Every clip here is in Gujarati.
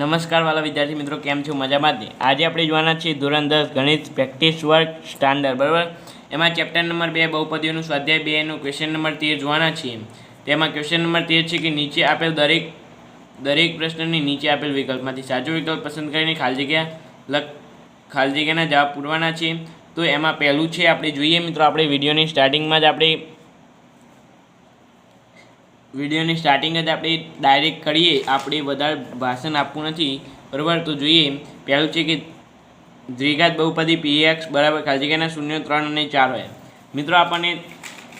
નમસ્કાર વાલા વિદ્યાર્થી મિત્રો, કેમ છો? મજામાં જ? આજે આપણે જોવાના છીએ ધોરણ દસ ગણિત પ્રેક્ટિસ વર્ક સ્ટાન્ડર્ડ, બરાબર? એમાં ચેપ્ટર નંબર બે, બહુપદીઓનું સ્વાધ્યાય બે એનું ક્વેશ્ચન નંબર તેર જોવાના છીએ. તેમાં ક્વેશ્ચન નંબર તેર છે કે નીચે આપેલ દરેક દરેક પ્રશ્નની નીચે આપેલ વિકલ્પમાંથી સાચો વિકલ્પ પસંદ કરીને ખાલી જગ્યા લખ, ખાલી જગ્યાના જવાબ પૂરવાના છે. તો એમાં પહેલું છે, આપણે જોઈએ મિત્રો, આપણે વિડીયોની સ્ટાર્ટિંગમાં જ આપણે વિડીયોની સ્ટાર્ટિંગ જ આપણે ડાયરેક્ટ કરીએ, આપણે વધારે ભાષણ આપવું નથી. બરાબર? તો જોઈએ, પહેલું છે કે દ્વિઘાત બહુપદી પી એક્સ બરાબર ખાલી જગ્યાના શૂન્ય, ત્રણ અને ચાર હોય. મિત્રો, આપણને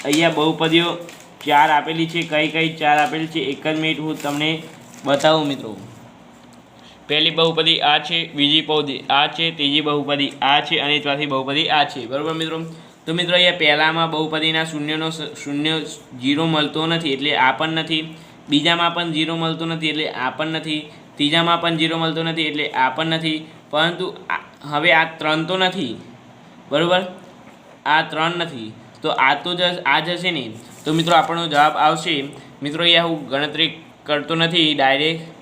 અહીંયા બહુપદીઓ ચાર આપેલી છે. કઈ કઈ ચાર આપેલી છે? એક જ મિનિટ હું તમને બતાવું મિત્રો. પહેલી બહુપદી આ છે, બીજી બહુપદી આ છે, ત્રીજી બહુપદી આ છે અને ચોથી બહુપદી આ છે. બરાબર મિત્રો? તો મિત્રો અહીંયા પહેલાંમાં બહુપદીના શૂન્યનો શૂન્ય જીરો મળતો નથી એટલે આ પણ નથી. બીજામાં પણ જીરો મળતો નથી એટલે આ પણ નથી. ત્રીજામાં પણ જીરો મળતો નથી એટલે આ પણ નથી. પરંતુ હવે આ ત્રણ તો નથી. બરાબર? આ ત્રણ નથી. તો આ તો જ, આ જશે ને? તો મિત્રો આપણો જવાબ આવશે. મિત્રો અહીંયા હું ગણતરી કરતો નથી. ડાયરેક્ટ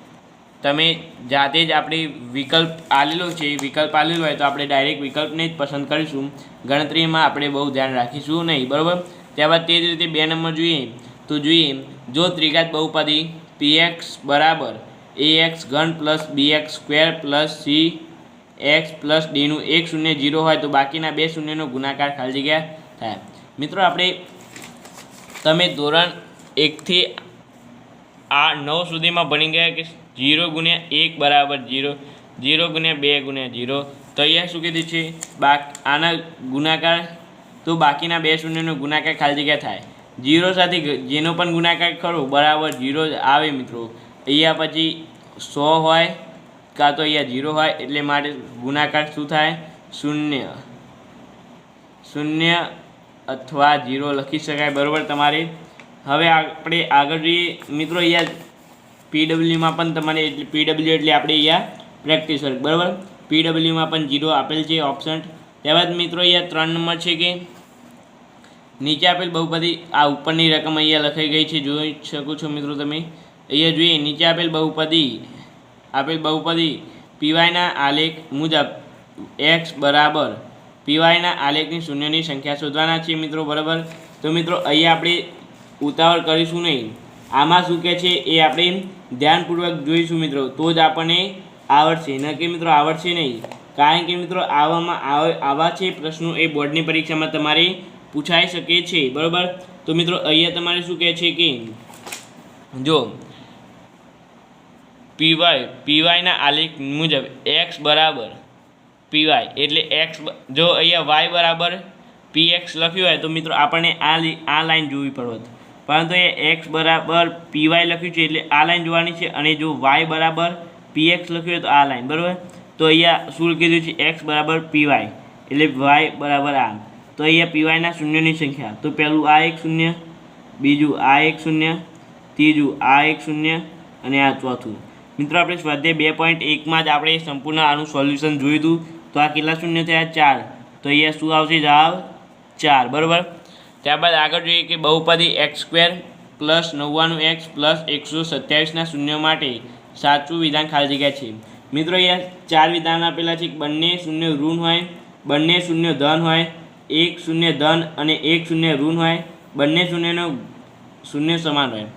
તમે જાતે જ આપણે વિકલ્પ આલેલો છે વિકલ્પ આલેલો હોય તો આપણે ડાયરેક્ટ વિકલ્પને જ પસંદ કરીશું. ગણતરીમાં આપણે બહુ ધ્યાન રાખીશું નહીં, બરાબર? ત્યારબાદ તે જ રીતે બે નંબર જોઈએ. તો જોઈએ, જો ત્રિઘાત બહુપદી પી એક્સ બરાબર એ એક્સ ઘન plus B X square plus C X plus ડીનું એક શૂન્ય જીરો હોય તો બાકીના બે શૂન્યનો ગુણાકાર ખાલી જગ્યા થાય. મિત્રો, આપણે તમે ધોરણ એકથી આ નવ સુધીમાં ભણી ગયા કે જીરો ગુણ્યા એક બરાબર જીરો જીરો ગુણ્યા બે ગુણ્યા જીરો. તો અહીંયા શું કીધું છે? બાક, આના ગુણાકાર, તો બાકીના બે શૂન્યનો ગુણાકાર ખાલી જગ્યા થાય. જીરો સાથે જેનો પણ ગુણાકાર ખરો, બરાબર જીરો આવે મિત્રો. અહીંયા પછી સો હોય, કાં તો અહીંયા જીરો હોય, એટલે માટે ગુણાકાર શું થાય? શૂન્ય. શૂન્ય અથવા જીરો લખી શકાય, બરાબર તમારે? હવે આપણે આગળ જોઈએ. મિત્રો, અહીંયા પીડબ્લ્યુમાં પણ તમારે એટલે પીડબ્લ્યુ એટલે આપણે અહીંયા પ્રેક્ટિસ વર્ક બરાબર? પીડબ્લ્યુમાં પણ જીરો આપેલ છે ઓપ્શન ત્યારબાદ મિત્રો અહીંયા ત્રણ નંબર છે કે નીચે આપેલ બહુપદી, આ ઉપરની રકમ અહીંયા લખાઈ ગઈ છે, જોઈ શકો છો મિત્રો તમે. અહીંયા જોઈએ, નીચે આપેલ બહુપદી આપેલ બહુપદી પીવાયના આલેખ મુજબ એક્સ બરાબર પીવાયના આલેખની શૂન્યની સંખ્યા શોધવાના છે મિત્રો, બરાબર? તો મિત્રો, અહીંયા આપણે ઉતાવળ કરીશું નહીં. આમાં શું કહે છે એ આપણે ધ્યાનપૂર્વક જોઈશું મિત્રો. તો જ આપણને આવડશે. ન કે મિત્રો આવડશે નહીં. કારણ કે મિત્રો આવામાં આવ- છે પ્રશ્નો એ બોર્ડની પરીક્ષામાં તમારે પૂછાઈ શકે છે. બરાબર? તો મિત્રો અહીંયા તમારે શું કહે છે કે જો પીવાય પીવાયના આલેખ મુજબ એક્સ બરાબર પીવાય એટલે એક્સ જો અહીંયા વાય બરાબર પી એક્સ લખ્યું હોય તો મિત્રો આપણને આ આ લાઈન જોવી પડત પરંતુ એ એક્સ બરાબર પીવાય લખ્યું છે એટલે આ લાઈન જોવાની છે અને જો વાય બરાબર પી એક્સ લખ્યું હોય તો આ લાઈન બરાબર? તો અહીંયા શું કીધું છે? એક્સ બરાબર પીવાય એટલે વાય બરાબર આ તો અહીંયા પીવાયના શૂન્યની સંખ્યા. તો પહેલું આ એક શૂન્ય, બીજું આ એક શૂન્ય, ત્રીજું આ એક શૂન્ય અને આ ચોથું. મિત્રો, આપણે સ્વાધ્યાય બે પોઈન્ટ એકમાં જ આપણે સંપૂર્ણ આનું સોલ્યુશન જોયું હતું. તો આ કેટલા શૂન્ય થયા? ચાર. તો અહીંયા શું આવશે? જવાબ ચાર, બરાબર? ત્યારબાદ આગળ જોઈએ કે બહુપદી એક્સ સ્ક્વેર પ્લસ નવ્વાણું એક્સ પ્લસ એકસો સત્યાવીસના શૂન્ય માટે સાચું વિધાન ખાલી જગ્યા છે. મિત્રો, અહીંયા ચાર વિધાન આપેલા છે. બંને શૂન્ય ઋણ હોય, બંને શૂન્ય ધન હોય, એક શૂન્ય ધન અને એક શૂન્ય ઋણ હોય, બંને શૂન્યનો શૂન્ય સમાન હોય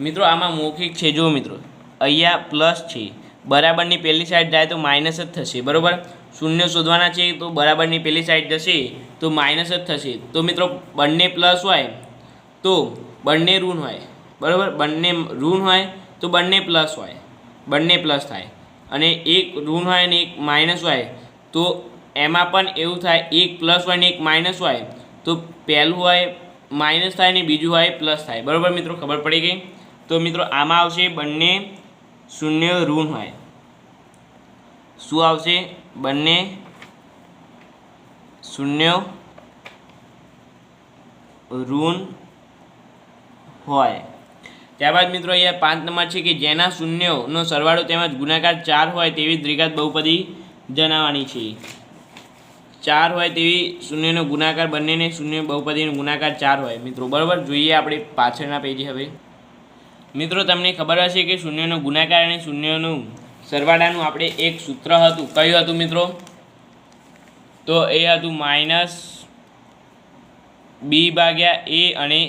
મિત્રો, આમાં મૌખિક છે. જો મિત્રો, અહીંયા પ્લસ છે. બરાબરની પહેલી સાઈડ જાય તો માઇનસ જ થશે. બરાબર? શૂન્ય શોધવાના છે, તો બરાબરની પહેલી સાઈડ જશે, તો માઇનસ જ થશે. તો મિત્રો, બંને પ્લસ હોય, તો બંને ઋણ હોય. બરાબર? બંને ઋણ હોય, તો બંને પ્લસ હોય. બંને પ્લસ થાય. અને એક ઋણ હોય અને એક માઇનસ હોય, તો એમાં પણ એવું થાય, એક પ્લસ હોય ને એક માઇનસ હોય, તો પહેલું હોય માઇનસ થાય ને બીજું હોય પ્લસ થાય. બરાબર મિત્રો? ખબર પડી ગઈ? તો મિત્રો, આમાં આવશે બંને શૂન્ય ઋણ હોય. શું આવશે? બંને શૂન્ય ઋણ હોય. ત્યારબાદ મિત્રો અહીંયા પાંચ નંબર છે કે જેના શૂન્યનો સરવાળો તેમજ ગુણાકાર ચાર હોય તેવી દ્વિઘાત બહુપદી જણાવવાની છે. ચાર હોય તેવી શૂન્યનો ગુણાકાર બંનેને શૂન્ય બહુપદીનો ગુણાકાર ચાર હોય. મિત્રો, બરાબર? જોઈએ આપણે પાછળના પેજી હવે. મિત્રો, તમને ખબર હશે કે શૂન્યનો ગુણાકાર અને શૂન્યનું સરવાળાનું આપણે એક સૂત્ર હતું. કયું હતું મિત્રો? તો એ હતું માઇનસ બી ભાગ્યા એ અને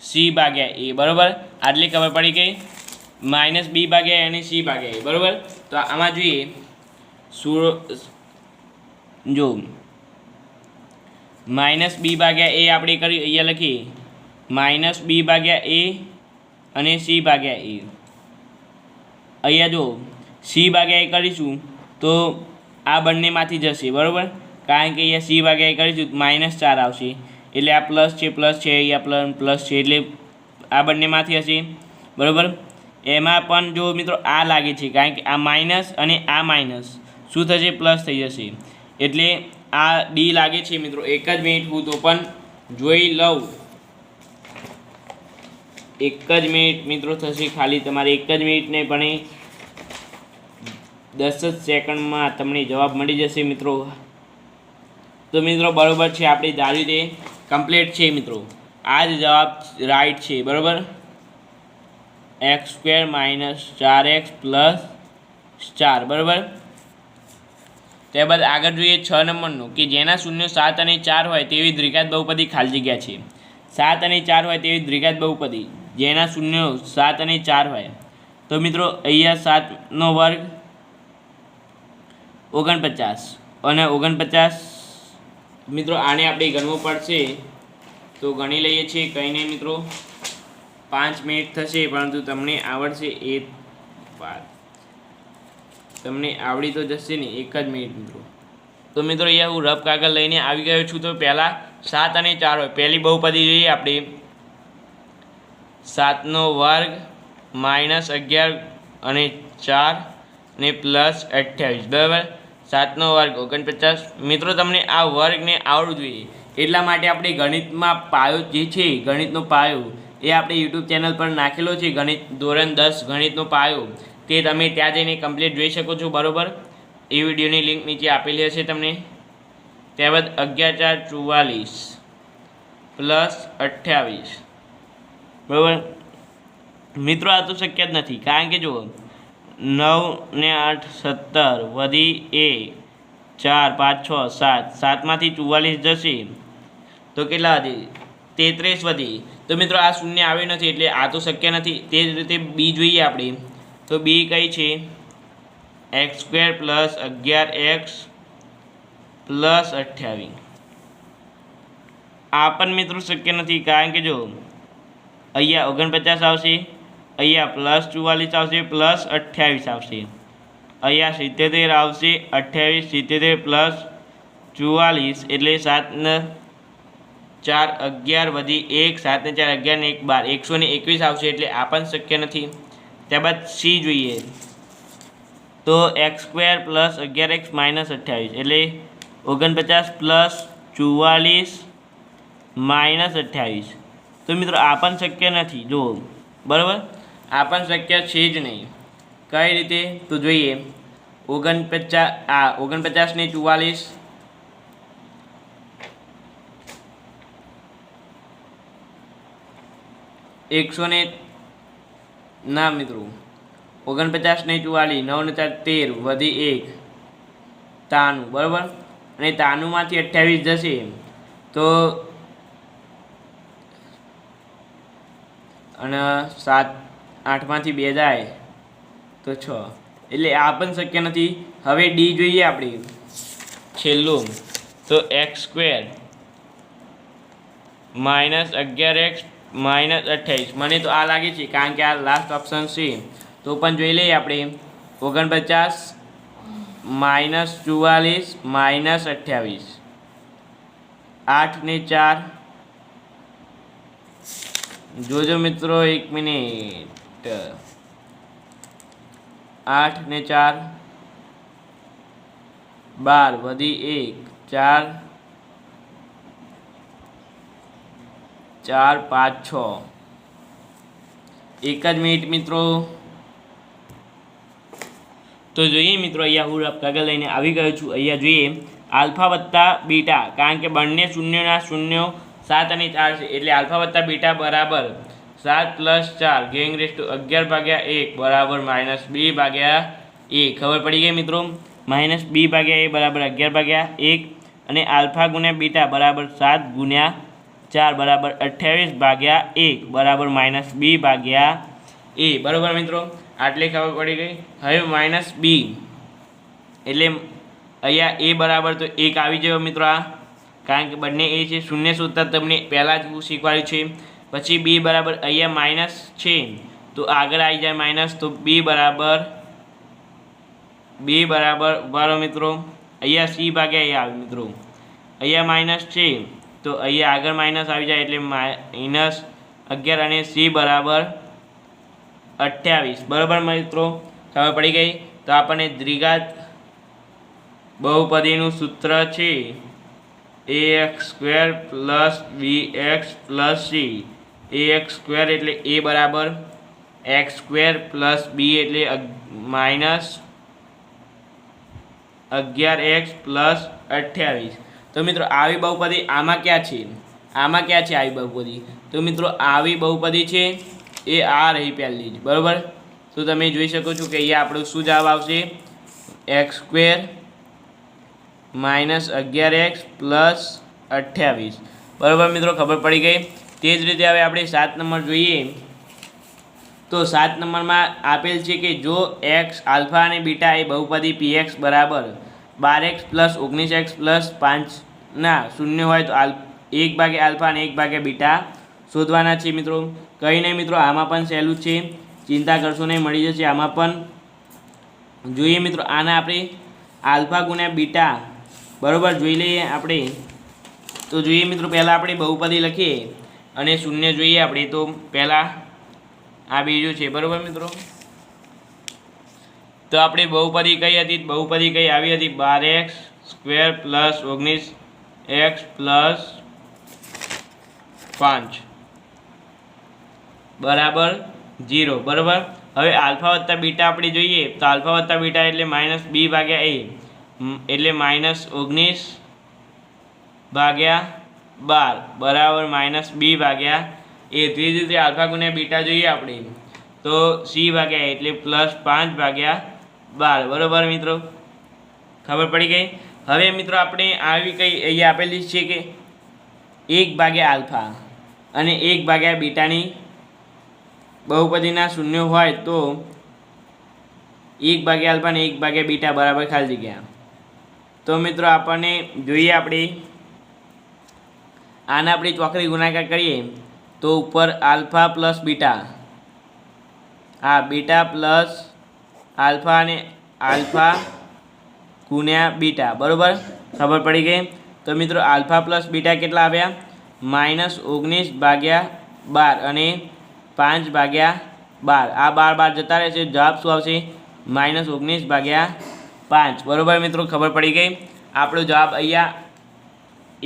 સી ભાગ્યા એ. બરાબર? આટલી ખબર પડી કે માઇનસ બી ભાગ્યા એ અને સી ભાગ્યા એ. બરાબર? તો આમાં જોઈએ. સુર જો, માઇનસ બી ભાગ્યા એ આપણે કરી, અહીંયા લખીએ. માઇનસ બી ભાગ્યા એ અને સી ભાગ્યા એ. અહીંયા જો સી ભાગ્યા એ કરીશું તો આ બંનેમાંથી જશે, બરાબર? કારણ કે અહીંયા સી ભાગ્યા એ કરીશું માઇનસ ચાર આવશે. એટલે આ પ્લસ છે પ્લસ છે, અહીંયા પ્લસ પ્લસ છે, એટલે આ બંનેમાંથી હશે, બરાબર? એમાં પણ જો મિત્રો આ લાગે છે, કારણ કે આ માઇનસ અને આ માઇનસ, શું થશે? પ્લસ થઈ જશે. એટલે આ ડી લાગે છે મિત્રો, એક જ મિનિટ હું તો પણ જોઈ લઉં. એક જ મિનિટ મિત્રો થશે ખાલી, તમારે એક જ મિનિટ નહીં પણ દસ જ સેકન્ડમાં તમને જવાબ મળી જશે મિત્રો. તો મિત્રો બરોબર છે આપણી ધાર્યું તે કમ્પ્લીટ છે મિત્રો. આ જ જવાબ રાઈટ છે, બરાબર? એક્સ સ્ક્વેર માઇનસ ચાર એક્સ પ્લસ ચાર, બરાબર? ત્યારબાદ આગળ જોઈએ છ નંબરનું, કે જેના શૂન્ય સાત અને ચાર હોય તેવી દ્વિઘાત બહુપદી ખાલી જગ્યા છે. સાત અને ચાર હોય તેવી દ્વિઘાત બહુપદી, જેના શૂન્ય સાત અને ચાર હોય. તો મિત્રો અહીંયા સાતનો વર્ગ ઓગણપચાસ. અને ઓગણપચાસ, મિત્રો, આને આપણે ગણવું પડશે. તો ગણી લઈએ છીએ, કંઈ નહીં, મિત્રો. પાંચ મિનિટ થશે, પરંતુ તમને આવડશે એ વાત. તમને આવડી તો જશે ને એક જ મિનિટ, મિત્રો. તો, મિત્રો, અહીંયા હું રફ કાગળ લઈને આવી ગયો છું. તો પહેલાં સાત અને ચાર હોય. પહેલી બહુપદી જોઈએ આપણે. સાતનો વર્ગ માઇનસ અગિયાર અને ચાર ને પ્લસ અઠ્યાવીસ. બરાબર? સાતનો વર્ગ, ઓગણપચાસ. મિત્રો, તમને આ વર્ગને આવડવું જોઈએ. એટલા માટે આપણે ગણિતમાં પાયો જે છે, ગણિતનો પાયો, એ આપણે યુટ્યુબ ચેનલ પર નાખેલો છે, ગણિત ધોરણ દસ, ગણિતનો પાયો. તે તમે ત્યાં જઈને કમ્પ્લીટ જોઈ શકો છો, બરાબર? એ વિડીયોની લિંક નીચે આપેલી હશે તમને. ત્યારબાદ અગિયાર, ચાર, ચુવાલીસ પ્લસ અઠ્યાવીસ. બરાબર? મિત્રો, આ તો શક્ય જ નથી. કારણ કે જુઓ નવ ને આઠ સત્તર વધી એ ચાર પાંચ છ સાત. સાતમાંથી ચુવાલીસ જશે. તો કેટલા હતી? તેત્રીસ વધી. તો મિત્રો આ શૂન્ય આવ્યું નથી એટલે આ તો શક્ય નથી. તે જ રીતે બી જોઈએ આપણે. તો બી કઈ છે? એક્સ સ્ક્વેર પ્લસ અગિયાર એક્સ પ્લસ અઠ્યાવીસ. આ પણ મિત્રો શક્ય નથી. કારણ કે જો અહીંયા ઓગણપચાસ આવશે. અહીંયા પ્લસ ચુવાલીસ આવશે પ્લસ અઠ્યાવીસ આવશે. અહીંયા સિત્તેર આવશે, અઠ્યાવીસ, સિત્તેર પ્લસ ચુવાલીસ એટલે સાતને ચાર અગિયાર વધી એક સાતને ચાર અગિયાર એક બાર. એકસો ને એકવીસ આવશે એટલે આ પણ શક્ય નથી. ત્યારબાદ સી જોઈએ. તો એક્સ સ્ક્વેર પ્લસ અગિયાર એક્સ માઇનસ અઠ્યાવીસ એટલે ઓગણપચાસ પ્લસ ચુવાલીસ માઇનસ અઠ્યાવીસ. તો મિત્રો આ પણ શક્ય નથી. જુઓ. બરાબર? આ પણ શક્ય છે જ નહીં. કઈ રીતે? તો જોઈએ. ઓગણપચાસ આ ઓગણપચાસને ચુવાલીસ. એકસો ને, ના મિત્રો. ઓગણપચાસ ને ચુવાલીસ, નવ ને ચાર, તેર વધી એક. તાનું, બરાબર? અને તાનુંમાંથી અઠ્યાવીસ જશે. તો અને સાત આઠમાંથી બે જાય, તો છ. એટલે આ પણ શક્ય નથી. હવે ડી જોઈએ આપણે. છેલ્લું. તો એક્સ સ્ક્વેર માઇનસ અગિયાર એક્સ માઇનસ અઠ્યાવીસ. મને તો આ લાગે છે, કારણ કે આ લાસ્ટ ઓપ્શન છે. તો પણ જોઈ લઈએ આપણે. ઓગણપચાસ માઇનસ ચુવાલીસ માઇનસ અઠ્યાવીસ. આઠ ને ચાર. જોજો મિત્રો, એક મિનિટ. આઠ ને ચાર. બાર વધી એક, ચાર. ચાર, પાંચ, છ. એક જ મિનિટ મિત્રો. તો જોઈએ મિત્રો, અહીંયા હું કાગળ લઈને આવી ગયો છું. અહીંયા જોઈએ, આલ્ફા વત્તા બીટા, કારણ કે બંને શૂન્યના શૂન્યો સાત અને ચાર છે. એટલે આલ્ફા વત્તા બીટા બરાબર સાત પ્લસ ચાર. ગેંગ રેસ ટુ અગિયાર ભાગ્યા એક. બરાબર માઇનસ બી ભાગ્યા એ ખબર પડી ગઈ મિત્રો? માઇનસ બી ભાગ્યા એ બરાબર અગિયાર ભાગ્યા એક. અને આલ્ફા ગુણ્યા બીટા, બરાબર સાત ગુણ્યા ચાર, બરાબર અઠ્યાવીસ ભાગ્યા એક. બરાબર માઇનસ બી ભાગ્યા એ. બરાબર મિત્રો? આટલી ખબર પડી ગઈ. હવે માઇનસ બી એટલે અહીંયા એ બરાબર તો એક આવી જાય મિત્રો આ. કારણ કે બંને એ છે. શૂન્ય સૂત્ર તમને પહેલાં જ શીખવાડ્યું છે. પછી બી બરાબર અહીંયા માઇનસ છે. તો આગળ આવી જાય માઇનસ તો બી બરાબર બી બરાબર ઉભારો મિત્રો. અહીંયા સી ભાગ્યા અહીંયા આવે મિત્રો. અહીંયા માઇનસ છે. તો અહીંયા આગળ માઇનસ આવી જાય એટલે માઇનસ અગિયાર અને સી બરાબર અઠ્યાવીસ. બરાબર મિત્રો? ખબર પડી ગઈ? તો આપણને દ્વિઘાત બહુપદીનું સૂત્ર છે. A X square plus B X plus C A X square એટલે એ બરાબર એક્સ સ્ક્વેર પ્લસ બી એટલે માઇનસ અગિયાર એક્સ પ્લસ અઠ્યાવીસ. તો મિત્રો આવી બહુપદી આમાં ક્યાં છે? આમાં ક્યાં છે આવી બહુપદી? તો મિત્રો આવી બહુપદી છે એ આ રહી પહેલી જ, બરાબર? તો તમે જોઈ શકો છો કે અહીંયા આપણું શું જવાબ આવશે? એક્સ સ્ક્વેર માઇનસ અગિયાર એક્સ પ્લસ અઠ્યાવીસ. બરાબર મિત્રો, ખબર પડી ગઈ? તે જ રીતે હવે આપણે સાત નંબર જોઈએ. તો સાત નંબરમાં આપેલ છે કે જો એક્સ આલ્ફા અને બીટા એ બહુપદી પી એક્સ બરાબર બાર એક્સ પ્લસ ઓગણીસ એક્સ પ્લસ પાંચના શૂન્ય હોય તો આલ, એક ભાગે આલ્ફા અને એક ભાગે બીટા શોધવાના છે મિત્રો. કંઈ નહીં મિત્રો, આમાં પણ સહેલું છે. ચિંતા કરશો નહીં, મળી જશે આમાં પણ. જોઈએ મિત્રો, આના આપણે આલ્ફા ગુણ્યા બીટા બરાબર જોઈ લઈએ આપણે. તો જોઈએ મિત્રો, પહેલાં આપણે બહુપદી લખીએ. અને શૂન્ય જોઈએ આપણે, તો પહેલાં આ બીજું છે, બરાબર મિત્રો? તો આપણે બહુપદી કઈ હતી? બહુપદી કઈ આવી હતી? બાર એક્સ સ્ક્વેર પ્લસ ઓગણીસ એક્સ પ્લસ પાંચ. બરાબર જીરો બરાબર? હવે આલ્ફા વત્તા બીટા આપણે જોઈએ, તો આલ્ફા વત્તા બીટા એટલે માઇનસ બી ભાગ્યા એ. એટલે માઇનસ ઓગણીસ ભાગ્યા બાર. બરાબર માઇનસ બી ભાગ્યા એ. તે જ રીતે આલ્ફા ગુણ્યા બીટા જોઈએ આપણે. તો સી ભાગ્યા એટલે પ્લસ પાંચ ભાગ્યા બાર. બરાબર મિત્રો? ખબર પડી ગઈ? હવે મિત્રો આપણે આવી કઈ અહીંયા આપેલી છે કે એક ભાગ્યા આલ્ફા અને એક ભાગ્યા બીટાની બહુપદીના શૂન્ય હોય તો એક ભાગ્યા આલ્ફા અને એક ભાગ્યા બીટા બરાબર ખાલી જગ્યા. તો મિત્રો આપણને જોઈએ આપણે આને આપણે ચોકડી ગુણાકાર કરીએ, તો ઉપર આલ્ફા પ્લસ બીટા. આ બીટા પ્લસ આલ્ફા અને આલ્ફા ગુણ્યા બીટા, બરાબર? ખબર પડી ગઈ? તો મિત્રો, આલ્ફા પ્લસ બીટા કેટલા આવ્યા? માઇનસ ઓગણીસ ભાગ્યા બાર અને પાંચ ભાગ્યા બાર. આ બાર બાર જતા રહેશે, જવાબ શું આવશે? માઇનસ ઓગણીસ ભાગ્યા પાંચ. બરાબર મિત્રો, ખબર પડી ગઈ? આપણો જવાબ અહીંયા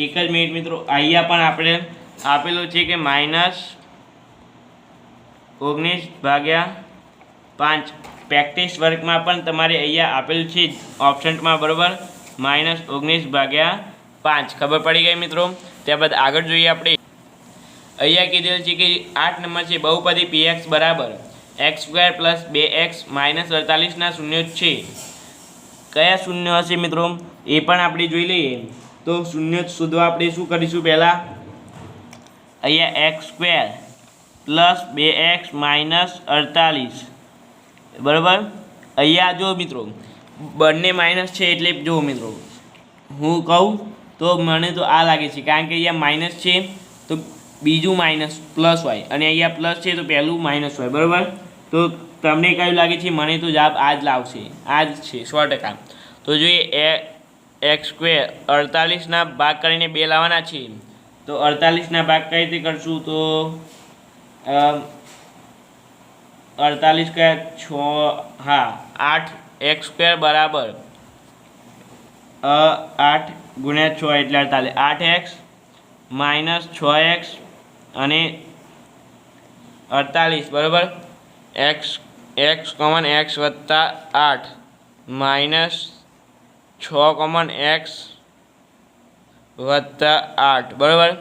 એક જ મિનિટ મિત્રો, અહીંયા પણ આપણે આપેલું છે કે માઇનસ ઓગણીસ ભાગ્યા પાંચ. પ્રેક્ટિસ વર્કમાં પણ તમારે અહીંયા આપેલું છે ઓપ્શનમાં બરાબર? માઇનસ ઓગણીસ ભાગ્યા પાંચ. ખબર પડી ગઈ મિત્રો? ત્યારબાદ આગળ જોઈએ આપણે. અહીંયા કીધેલું છે કે આઠ નંબર છે બહુપદી પી એક્સ બરાબર. એક્સ સ્ક્વેર પ્લસ બે એક્સ માઇનસ અડતાલીસના શૂન્ય છે. કયા શૂન્ય હશે મિત્રો? એ પણ આપણે જોઈ લઈએ. તો શૂન્ય શોધવા આપણે શું કરીશું પહેલાં? અહીંયા એક્સ સ્ક્વેર પ્લસ બે એક્સ માઇનસ અડતાલીસ. બરાબર? અહીંયા જો મિત્રો, બંને માઇનસ છે એટલે જો મિત્રો, હું કહું તો મને તો આ લાગે છે, કારણ કે અહીંયા માઇનસ છે, તો બીજું માઇનસ પ્લસ હોય. અને અહીંયા પ્લસ છે તો પહેલું માઇનસ હોય, બરાબર? તો તમને કયું લાગે છે? મને તો જવાબ આ જ લાવશે, આ જ છે, સો ટકા. તો જોઈએ, એ એક્સ સ્ક્વેર અડતાલીસના ભાગ કરીને બે લાવવાના છીએ તો અડતાલીસના ભાગ કઈ રીતે કરશું? તો અડતાલીસ કયા છ, હા, આઠ એક્સ સ્ક્વેર બરાબર. આઠ ગુણ્યા છ એટલે અડતાલીસ. આઠ એક્સ માઇનસ છ એક્સ અને અડતાલીસ, બરાબર? એક્સ એક્સ કોમન એક્સ વત્તા આઠ માઇનસ છ કોમન એક્સ વત્તા આઠ. બરાબર?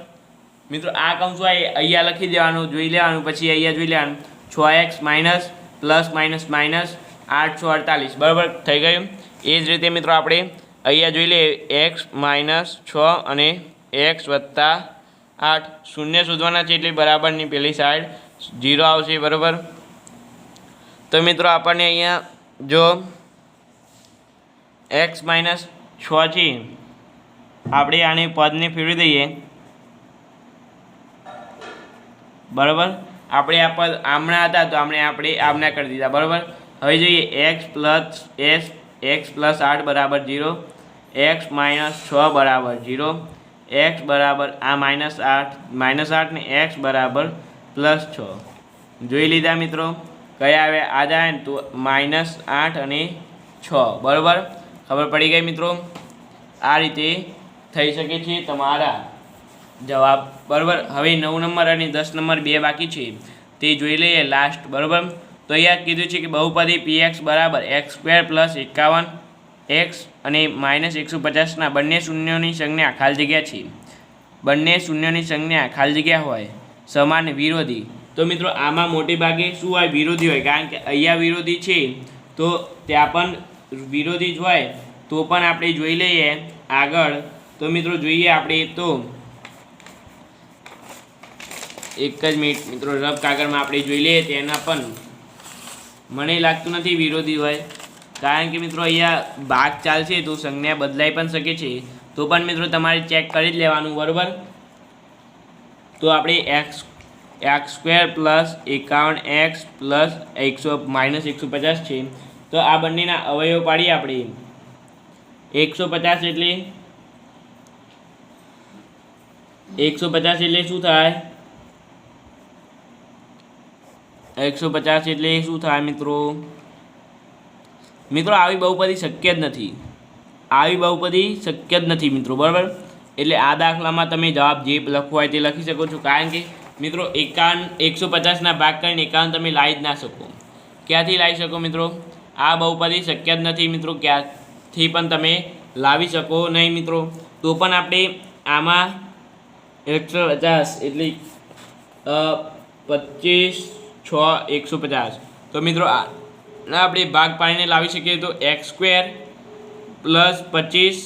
મિત્રો, આ કૌંસ હોય અહીંયા લખી દેવાનું, જોઈ લેવાનું, પછી અહીંયા જોઈ લેવાનું. છ X minus plus minus minus આઠસો અડતાલીસ. બરાબર? થઈ ગયું? એ જ રીતે મિત્રો આપણે અહીંયા જોઈ લઈએ એક્સ માઇનસ છ અને એક્સ વત્તા આઠ. શૂન્ય શોધવાના છે એટલે બરાબરની પેલી સાઈડ ઝીરો આવશે, બરાબર? તો મિત્રો, આપણને અહીંયા જો એક્સ માઇનસ છથી આપણે આની પદને ફેરવી દઈએ. બરાબર? આપણે આ પદ આમણા હતા તો આપણે આપણે આમણા કરી દીધા. બરાબર? હવે જોઈએ X plus S X plus આઠ બરાબર જીરો એક્સ માઇનસ છ બરાબર જીરો એક્સ બરાબર આ માઇનસ આઠ માઇનસ આઠ ને એક્સ બરાબર પ્લસ છ. જોઈ લીધા મિત્રો? કયા આવ્યા આજે જાય ને તો માઇનસ આઠ અને છ. બરાબર? ખબર પડી ગઈ મિત્રો? આ રીતે થઈ શકે છે તમારા જવાબ. બરાબર? હવે નવ નંબર અને દસ નંબર બે બાકી છે. તે જોઈ લઈએ લાસ્ટ બરાબર? તો અહીંયા કીધું છે કે બહુપદી પી એક્સ બરાબર એક્સ સ્ક્વેર પ્લસ એકાવન એક્સ અને માઇનસ એકસો પચાસના બંને શૂન્યોની સંજ્ઞા ખાલી જગ્યા છે. બંને શૂન્યોની સંજ્ઞા ખાલી જગ્યા હોય. સમાન વિરોધી. તો મિત્રો, આમાં મોટે ભાગે શું હોય? વિરોધી હોય. કારણ કે અહીંયા વિરોધી છે. તો ત્યાં પણ વિરોધી જ હોય, તો પણ આપણે જોઈ લઈએ આગળ. તો મિત્રો જોઈએ આપણે તો એક જ મિનિટ મિત્રો રફ કાગળમાં આપણે જોઈ લઈએ તેના પણ. મને લાગતું નથી વિરોધી હોય, કારણ કે મિત્રો અહીંયા ભાગ ચાલશે તો સંજ્ઞા બદલાઈ પણ શકે છે. તો પણ મિત્રો તમારે ચેક કરી જ લેવાનું, બરાબર? તો આપણે એક્સ એક્સ સ્ક્વેર પ્લસ એકાવન એક્સ પ્લસ એકસો માઇનસ એકસો પચાસ છે. તો આ બંનેના અવયવ પાડીએ આપણે. એકસો પચાસ એટલે એકસો પચાસ એટલે શું થાય? એકસો પચાસ એટલે શું થાય મિત્રો? મિત્રો, આવી બહુપદી શક્ય જ નથી. આવી બહુપદી શક્ય જ નથી મિત્રો, બરાબર? એટલે આ દાખલામાં તમે જવાબ જે લખવો હોય તે લખી શકો છો. કારણ કે મિત્રો, એકાવન એકસો પચાસના ભાગ કરીને એકાવન તમે લાવી જ ના શકો. ક્યાંથી લાવી શકો મિત્રો? આ બહુપદી શક્ય જ નથી મિત્રો, ક્યાંથી પણ તમે લાવી શકો નહીં મિત્રો. તો પણ આપણે આમાં એકસો પચાસ એટલે પચીસ, છ, એકસો પચાસ. તો મિત્રો, આ આપણે ભાગ પાડીને લાવી શકીએ તો એક્સ સ્ક્વેર પ્લસ પચીસ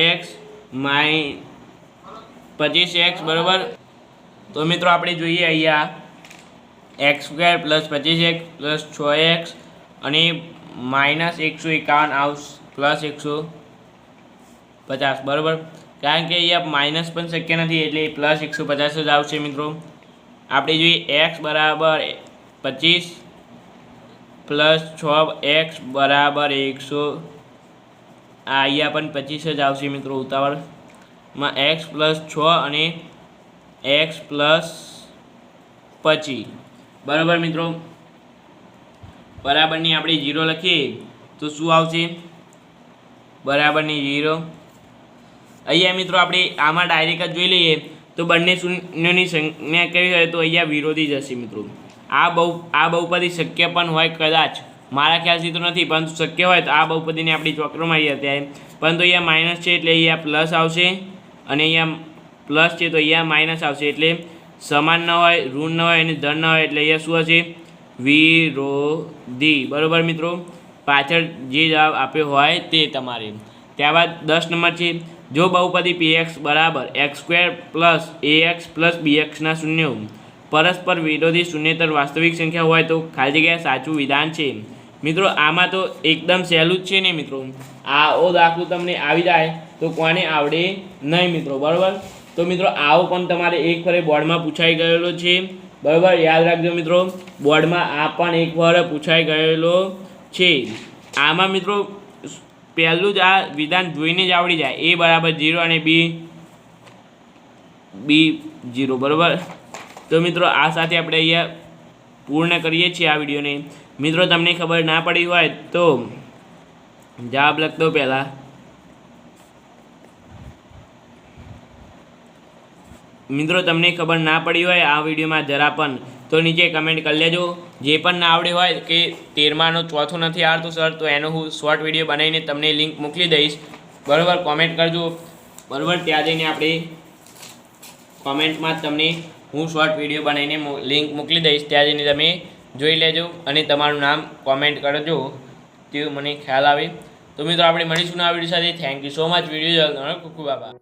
એક્સ માઈ, પચીસ એક્સ બરાબર. તો મિત્રો, આપણે જોઈએ અહીંયા એક્સ સ્ક્વેર પ્લસ પચીસ એક્સ પ્લસ છ એક્સ અને માઇનસ એકસો એકાવન આવશે, પ્લસ એકસો પચાસ, બરાબર? કારણ કે અહીંયા માઇનસ પણ શક્ય નથી, એટલે પ્લસ એકસો પચાસ જ આવશે મિત્રો. આપણે જોઈએ એક્સ બરાબર પચીસ પ્લસ છ એક્સ બરાબર એકસો. આ અહીંયા પણ પચીસ જ આવશે મિત્રો ઉતાવળમાં એક્સ પ્લસ છ અને એક્સ પ્લસ પચીસ બરાબર મિત્રો? બરાબરની આપણે જીરો લખીએ, તો શું આવશે? બરાબરની જીરો અહીંયા મિત્રો આપણે આમાં ડાયરેક્ટ જ જોઈ લઈએ, તો બંને શૂન્યની સંજ્ઞા કેવી હોય તો અહીંયા વિરોધી જ હશે મિત્રો. આ બહુ, આ બહુપદી શક્ય પણ હોય કદાચ. મારા ખ્યાલથી તો નથી, પરંતુ શક્ય હોય તો આ બહુપદીને આપણે ચોકરોમાં આવી અત્યારે. પરંતુ અહીંયા માઇનસ છે એટલે અહીંયા પ્લસ આવશે. અને અહીંયા પ્લસ છે તો અહીંયા માઇનસ આવશે એટલે સમાન ન હોય, ઋણ ન હોય અને ધન ન હોય એટલે અહીંયા શું હશે? વિરોધી. બરાબર મિત્રો? પાછળ જે જવાબ આપ્યો હોય તે તમારે. ત્યારબાદ દસ નંબર છે. જો બહુપદી પી એક્સ બરાબર X square plus A X plus B એક્સના શૂન્યો. પરસ્પર વિરોધી શૂન્યતર વાસ્તવિક સંખ્યા હોય તો ખાલી જગ્યાએ સાચું વિધાન છે. મિત્રો, આમાં તો એકદમ સહેલું જ છે ને મિત્રો? આવો દાખલો તમને આવી જાય તો કોને આવડે નહીં મિત્રો? બરાબર? તો મિત્રો, આવો પણ તમારે એક ફરે બોર્ડમાં પૂછાઈ ગયેલો છે. બરાબર, યાદ રાખજો મિત્રો, બોર્ડમાં આ પણ એકવાર પૂછાઈ ગયેલો છે. આમાં મિત્રો, પહેલું જ આ વિધાન જોઈને જ આવડી જાય. એ બરાબર જીરો અને બી બી જીરો, બરાબર? તો મિત્રો, આ સાથે આપણે અહીંયા પૂર્ણ કરીએ છીએ આ વિડીયોને. મિત્રો, તમને ખબર ના પડી હોય તો જવાબ લખતો પહેલાં. મિત્રો, તમને ખબર ના પડી હોય, આ વિડીયોમાં જરા પણ, તો નીચે કમેન્ટ કરી લેજો. જે પણ ના આવડે હોય કે તેરમાંનો ચોથો નથી આવડતું સર તો એનો હું શોર્ટ વીડિયો બનાવીને તમને લિંક મોકલી દઈશ. બરાબર કોમેન્ટ કરજો. બરાબર, ત્યાં જઈને આપણે કોમેન્ટમાં તમને હું શોર્ટ વીડિયો બનાવીને લિંક મોકલી દઈશ. ત્યાં જઈને તમે જોઈ લેજો અને તમારું નામ કોમેન્ટ કરજો. તેવું મને ખ્યાલ આવે. તો મિત્રો, આપણે મળીશું આ વીડિયો સાથે. Thank you so much video ખૂબ ખૂબ આભાર.